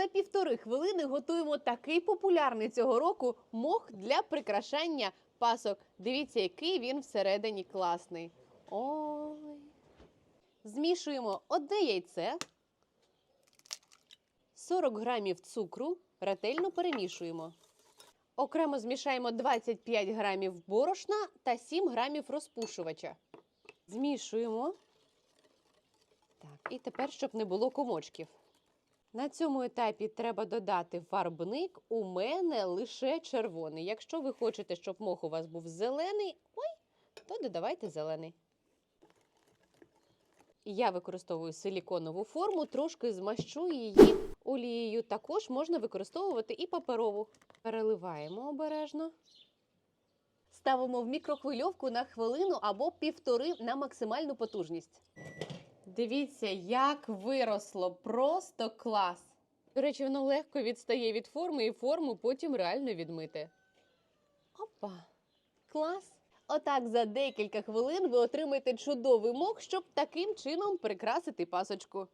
За півтори хвилини готуємо такий популярний цього року мох для прикрашання пасок. Дивіться, який він всередині класний. Ой. Змішуємо одне яйце, 40 грамів цукру, ретельно перемішуємо. Окремо змішаємо 25 грамів борошна та 7 грамів розпушувача. Змішуємо. Так, і тепер, щоб не було комочків. На цьому етапі треба додати фарбник. У мене лише червоний. Якщо ви хочете, щоб мох у вас був зелений, ой, то додавайте зелений. Я використовую силіконову форму, трошки змащу її олією. Також можна використовувати і паперову. Переливаємо обережно. Ставимо в мікрохвильовку на хвилину або півтори на максимальну потужність. Дивіться, як виросло. Просто клас. До речі, воно легко відстає від форми і форму потім реально відмити. Опа, клас! Отак за декілька хвилин ви отримаєте чудовий мок, щоб таким чином прикрасити пасочку.